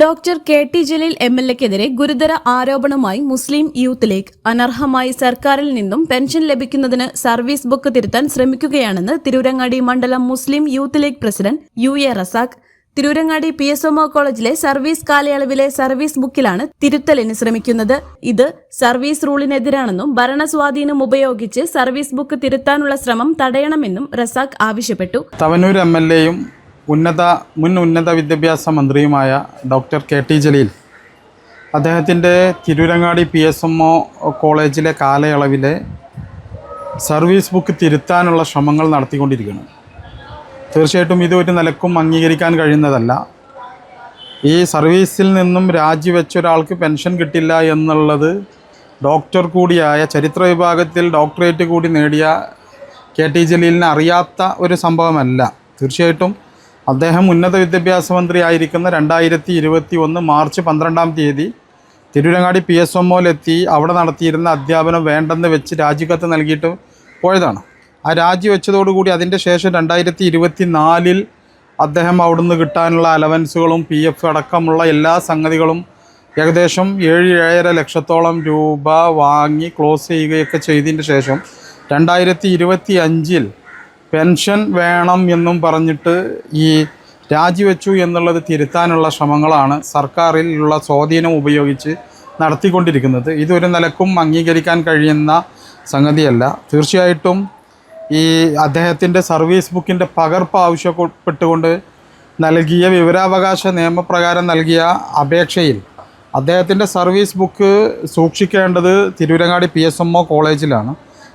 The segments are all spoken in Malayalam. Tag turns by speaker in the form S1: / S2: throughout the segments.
S1: Doctor K T Jaleel M L എക്കെതിരെ ഗുരുതര ആരോപണമായി മുസ്ലിം യൂത്ത് ലീഗ് അനർഹമായി സർക്കാരിൽ നിന്നും പെൻഷൻ ലഭിക്കുന്നതിന് സർവീസ് ബുക്ക് തിരുത്താൻ ശ്രമിക്കുകയാണെന്ന് തിരൂരങ്ങാടി മണ്ഡലം Muslim youth league president U A Razak. Tirurangadi P S ഒമോ കോളേജിലെ സർവീസ് കാലയളവിലെ സർവീസ് ബുക്കിലാണ് തിരുത്തലിന് ശ്രമിക്കുന്നത്. ഇത് സർവീസ് റൂളിനെതിരാണെന്നും ഭരണസ്വാധീനം ഉപയോഗിച്ച് സർവീസ് ബുക്ക് തിരുത്താനുള്ള ശ്രമം തടയണമെന്നും റസാഖ് ആവശ്യപ്പെട്ടു.
S2: തവനൂർ എം എൽ എയും ഉന്നത മുൻ ഉന്നത വിദ്യാഭ്യാസ മന്ത്രിയുമായ ഡോക്ടർ കെ ടി ജലീൽ. അദ്ദേഹത്തിന്റെ Tirurangadi P S M O കോളേജിലെ കാലയളവിലെ സർവീസ് ബുക്ക് തിരുത്താനുള്ള ശ്രമങ്ങൾ നടത്തിക്കൊണ്ടിരിക്കുന്നു. തീർച്ചയായിട്ടും ഇത് ഒരു നിലക്കും അംഗീകരിക്കാൻ കഴിയുന്നതല്ല. ഈ സർവീസിൽ നിന്നും രാജിവെച്ച ഒരാൾക്ക് പെൻഷൻ കിട്ടില്ല എന്നുള്ളത് ഡോക്ടർ കൂടിയായ ചരിത്ര വിഭാഗത്തിൽ ഡോക്ടറേറ്റ് കൂടി നേടിയ കെ ടി ജലീലിന് അറിയാത്ത ഒരു സംഭവമല്ല. തീർച്ചയായിട്ടും അദ്ദേഹം ഉന്നത വിദ്യാഭ്യാസ മന്ത്രി ആയിരിക്കുന്ന രണ്ടായിരത്തി ഇരുപത്തി ഒന്ന് മാർച്ച് പന്ത്രണ്ടാം തീയതി തിരുരങ്ങാടി പി എസ് എമ്മോയിലെത്തി അവിടെ നടത്തിയിരുന്ന അധ്യാപനം വേണ്ടെന്ന് വെച്ച് രാജിക്കത്ത് നൽകിയിട്ട് പോയതാണ്. ആ രാജി വെച്ചതോടുകൂടി അതിന്റെ ശേഷം രണ്ടായിരത്തി ഇരുപത്തി നാലിൽ അദ്ദേഹം അവിടുന്ന് കിട്ടാനുള്ള അലവൻസുകളും പി എഫ് അടക്കമുള്ള എല്ലാ സംഗതികളും ഏകദേശം ഏഴ് ഏഴര ലക്ഷത്തോളം രൂപ വാങ്ങി ക്ലോസ് ചെയ്യുകയൊക്കെ ചെയ്തതിന്റെ ശേഷം രണ്ടായിരത്തി ഇരുപത്തി അഞ്ചിൽ പെൻഷൻ വേണം എന്നും പറഞ്ഞിട്ട് ഈ രാജിവെച്ചു എന്നുള്ളത് തിരുത്താനുള്ള ശ്രമങ്ങളാണ് സർക്കാരിലുള്ള സ്വാധീനം ഉപയോഗിച്ച് നടത്തിക്കൊണ്ടിരിക്കുന്നത്. ഇതൊരു നിലക്കും അംഗീകരിക്കാൻ കഴിയുന്ന സംഗതിയല്ല. തീർച്ചയായിട്ടും ഈ അദ്ദേഹത്തിന്റെ സർവീസ് ബുക്കിന്റെ പകർപ്പ് ആവശ്യപ്പെട്ടുകൊണ്ട് നൽകിയ വിവരാവകാശ നിയമപ്രകാരം നൽകിയ അപേക്ഷയിൽ അദ്ദേഹത്തിന്റെ സർവീസ് ബുക്ക് സൂക്ഷിക്കേണ്ടത് Tirurangadi P S M O കോളേജിലാണ്.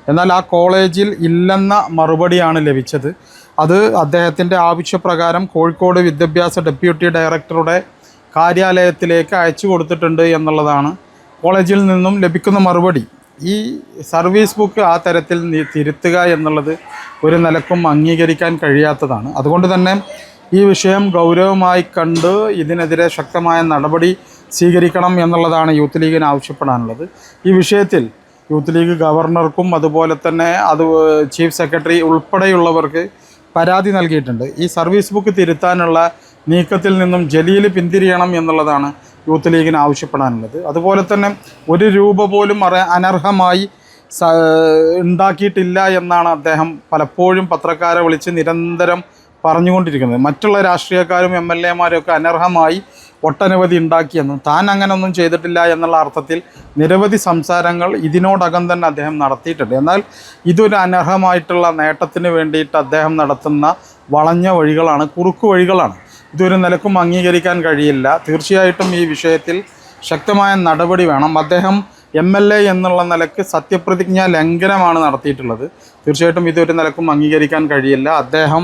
S2: എന്നാൽ ആ കോളേജിൽ ഇല്ലെന്ന മറുപടിയാണ് ലഭിച്ചത്. അത് അദ്ദേഹത്തിന്റെ ആവശ്യപ്രകാരം കോഴിക്കോട് വിദ്യാഭ്യാസ ഡെപ്യൂട്ടി ഡയറക്ടറുടെ കാര്യാലയത്തിലേക്ക് അയച്ചു കൊടുത്തിട്ടുണ്ട് എന്നുള്ളതാണ്. കോളേജിൽ നിന്നും ലഭിക്കുന്ന മറുപടി. ഈ സർവീസ് ബുക്ക് ആ തരത്തിൽ തിരുത്തുക എന്നുള്ളത് ഒരു നിലക്കും അംഗീകരിക്കാൻ കഴിയാത്തതാണ്. അതുകൊണ്ട് തന്നെ ഈ വിഷയം ഗൗരവമായി കണ്ട് ഇതിനെതിരെ ശക്തമായ നടപടി സ്വീകരിക്കണം എന്നുള്ളതാണ് യൂത്ത് ലീഗിന് ആവശ്യപ്പെടാനുള്ളത്. ഈ വിഷയത്തിൽ യൂത്ത് ലീഗ് ഗവർണർക്കും അതുപോലെ തന്നെ അത് ചീഫ് സെക്രട്ടറി ഉൾപ്പെടെയുള്ളവർക്ക് പരാതി നൽകിയിട്ടുണ്ട്. ഈ സർവീസ് ബുക്ക് തിരുത്താനുള്ള നീക്കത്തിൽ നിന്നും ജലീൽ പിന്തിരിയണം എന്നുള്ളതാണ് യൂത്ത് ലീഗിന് ആവശ്യപ്പെടാനുള്ളത്. അതുപോലെ തന്നെ ഒരു രൂപ പോലും അനർഹമായി ഉണ്ടാക്കിയിട്ടില്ല എന്നാണ് അദ്ദേഹം പലപ്പോഴും പത്രക്കാരെ വിളിച്ച് നിരന്തരം പറഞ്ഞുകൊണ്ടിരിക്കുന്നത്. മറ്റുള്ള രാഷ്ട്രീയക്കാരും എം എൽ എമാരും ഒക്കെ അനർഹമായി ഒട്ടനവധി ഉണ്ടാക്കിയെന്നും താൻ അങ്ങനെയൊന്നും ചെയ്തിട്ടില്ല എന്നുള്ള അർത്ഥത്തിൽ നിരവധി സംസാരങ്ങൾ ഇതിനോടകം തന്നെ അദ്ദേഹം നടത്തിയിട്ടുണ്ട്. എന്നാൽ ഇതൊരു അനർഹമായിട്ടുള്ള നേട്ടത്തിന് വേണ്ടിയിട്ട് അദ്ദേഹം നടത്തുന്ന വളഞ്ഞ വഴികളാണ് കുറുക്കു വഴികളാണ്. ഇതൊരു നിലക്കും അംഗീകരിക്കാൻ കഴിയില്ല. തീർച്ചയായിട്ടും ഈ വിഷയത്തിൽ ശക്തമായ നടപടി വേണം. അദ്ദേഹം എം എൽ എ എന്നുള്ള നിലയ്ക്ക് സത്യപ്രതിജ്ഞ ലംഘനമാണ് നടത്തിയിട്ടുള്ളത്. തീർച്ചയായിട്ടും ഇതൊരു നിലക്കും അംഗീകരിക്കാൻ കഴിയില്ല. അദ്ദേഹം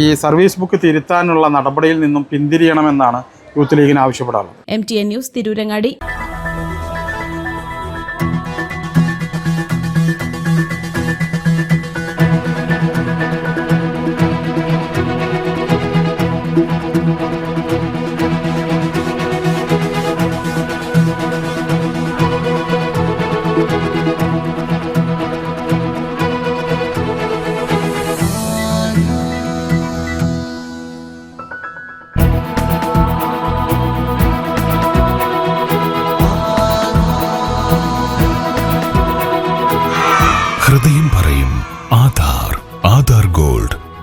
S2: ഈ സർവീസ് ബുക്ക് തിരുത്താനുള്ള നടപടിയിൽ നിന്നും പിന്തിരിയണമെന്നാണ് യൂത്ത് ലീഗിന് ആവശ്യപ്പെടാറുള്ളത്.
S1: M T N news Tirurangadi.